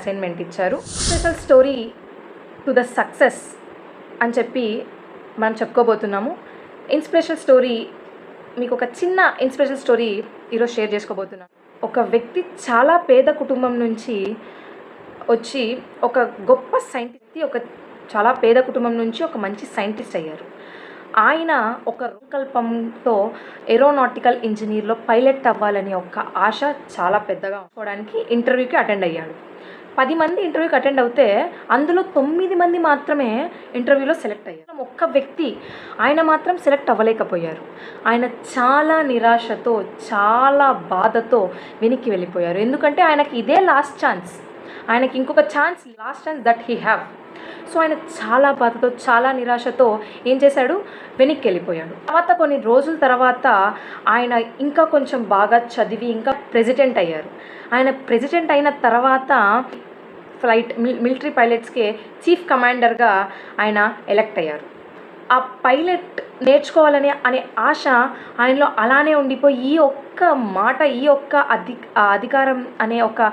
Assignment ఇచ్చారు. Special story to the success అని చెప్పి మనం చెప్పుకోబోతున్నాము. ఇన్స్పిరేషనల్ స్టోరీ మీకు ఒక చిన్న ఇన్స్పిరేషనల్ స్టోరీ ఈరోజు షేర్ చేసుకోబోతున్నాను. ఒక వ్యక్తి చాలా పేద కుటుంబం నుంచి వచ్చి ఒక గొప్ప సైంటిస్ట్ ఒక చాలా పేద కుటుంబం నుంచి ఒక మంచి సైంటిస్ట్ అయ్యారు. ఆయన ఒక సంకల్పంతో ఏరోనాటికల్ ఇంజనీర్లో పైలట్ అవ్వాలని ఒక ఆశ చాలా పెద్దగా ఉంచుకోవడానికి ఇంటర్వ్యూకి అటెండ్ అయ్యాడు. పది మంది ఇంటర్వ్యూకి అటెండ్ అవుతే అందులో తొమ్మిది మంది మాత్రమే ఇంటర్వ్యూలో సెలెక్ట్ అయ్యారు. ఒక్క వ్యక్తి ఆయన మాత్రం సెలెక్ట్ అవ్వలేకపోయారు. ఆయన చాలా నిరాశతో చాలా బాధతో వెనక్కి వెళ్ళిపోయారు. ఎందుకంటే ఆయనకి ఇదే లాస్ట్ ఛాన్స్ ఆయనకి ఇంకొక chance last chance that he have so ఆయన చాలా బాధతో చాలా నిరాశతో ఏం చేశాడు? వెనక్కి వెళ్ళిపోయాడు తర్వాత కొన్ని రోజుల తర్వాత ఆయన ఇంకా కొంచెం బాగా చదివి ఇంకా ప్రెసిడెంట్ అయ్యారు. ఆయన ప్రెసిడెంట్ అయిన తర్వాత ఫ్లైట్ మిల్ మిలిటరీ పైలట్స్కి చీఫ్ కమాండర్గా ఆయన ఎలక్ట్ అయ్యారు. ఆ పైలట్ నేర్చుకోవాలనే అనే ఆశ ఆయనలో అలానే ఉండిపోయి ఈ ఒక్క మాట ఈ ఒక్క అధి ఆ అధికారం అనే ఒక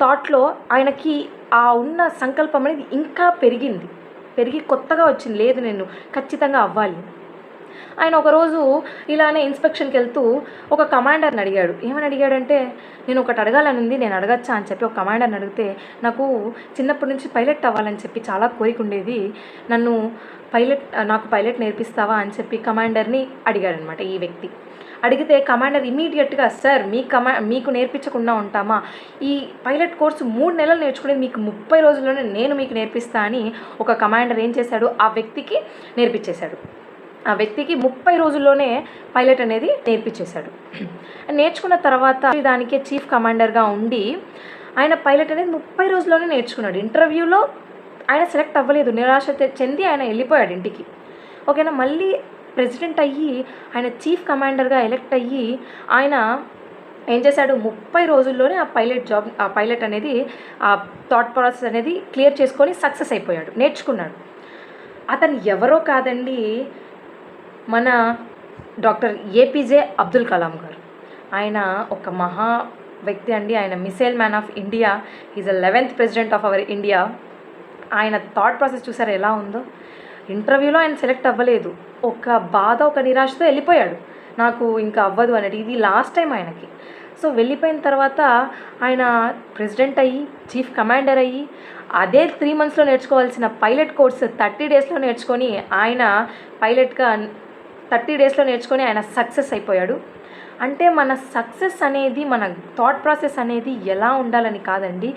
థాట్లో ఆయనకి ఆ ఉన్న సంకల్పం అనేది ఇంకా పెరిగింది. పెరిగి కొత్తగా వచ్చింది. లేదు నేను ఖచ్చితంగా అవ్వాలి. ఆయన ఒకరోజు ఇలానే ఇన్స్పెక్షన్కి వెళ్తూ ఒక కమాండర్ని అడిగాడు. ఏమని అడిగాడంటే నేను ఒకటి అడగాలని ఉంది నేను అడగచ్చా? అని చెప్పి ఒక కమాండర్ని అడిగితే నాకు చిన్నప్పటి నుంచి పైలట్ అవ్వాలని చెప్పి చాలా కోరిక ఉండేది. నన్ను పైలట్ నాకు పైలట్ నేర్పిస్తావా? అని చెప్పి కమాండర్ని అడిగాడనమాట ఈ వ్యక్తి. అడిగితే కమాండర్ ఇమీడియట్గా సార్ మీ కమా మీకు నేర్పించకుండా ఉంటామా? ఈ పైలట్ కోర్సు మూడు నెలలు నేర్చుకునేది మీకు ముప్పై రోజుల్లోనే నేను మీకు నేర్పిస్తా అని ఒక కమాండర్ ఏం చేశాడు? ఆ వ్యక్తికి నేర్పించేశాడు. ఆ వ్యక్తికి ముప్పై రోజుల్లోనే పైలట్ అనేది నేర్పించేశాడు. నేర్చుకున్న తర్వాత దానికే చీఫ్ కమాండర్గా ఉండి ఆయన పైలట్ అనేది ముప్పై రోజుల్లోనే నేర్చుకున్నాడు. ఇంటర్వ్యూలో ఆయన సెలెక్ట్ అవ్వలేదు. నిరాశ చెంది ఆయన వెళ్ళిపోయాడు ఇంటికి. ఓకేనా? మళ్ళీ ప్రెసిడెంట్ అయ్యి ఆయన చీఫ్ కమాండర్గా ఎలెక్ట్ అయ్యి ఆయన ఏం చేశాడు? ముప్పై రోజుల్లోనే ఆ పైలట్ జాబ్ ఆ పైలట్ అనేది ఆ థాట్ ప్రాసెస్ అనేది క్లియర్ చేసుకొని సక్సెస్ అయిపోయాడు. నేర్చుకున్నాడు. అతను ఎవరో కాదండి మన డాక్టర్ ఏపీజే అబ్దుల్ కలాం గారు. ఆయన ఒక మహా వ్యక్తి అండి. ఆయన missile man of India. Is a eleventh president of our India. ఆయన థాట్ ప్రాసెస్ చూసారు ఎలా ఉందో? ఇంటర్వ్యూలో ఆయన సెలెక్ట్ అవ్వలేదు. ఒక బాధ ఒక నిరాశతో వెళ్ళిపోయాడు. నాకు ఇంకా అవ్వదు అనేది ఇది లాస్ట్ టైం ఆయనకి. సో వెళ్ళిపోయిన తర్వాత ఆయన ప్రెసిడెంట్ అయ్యి చీఫ్ కమాండర్ అయ్యి అదే త్రీ మంత్స్లో నేర్చుకోవాల్సిన పైలట్ కోర్స్ థర్టీ డేస్లో నేర్చుకొని ఆయన పైలట్గా థర్టీ డేస్లో నేర్చుకొని ఆయన సక్సెస్ అయిపోయాడు. అంటే మన సక్సెస్ అనేది మన థాట్ ప్రాసెస్ అనేది ఎలా ఉండాలని కాదండి.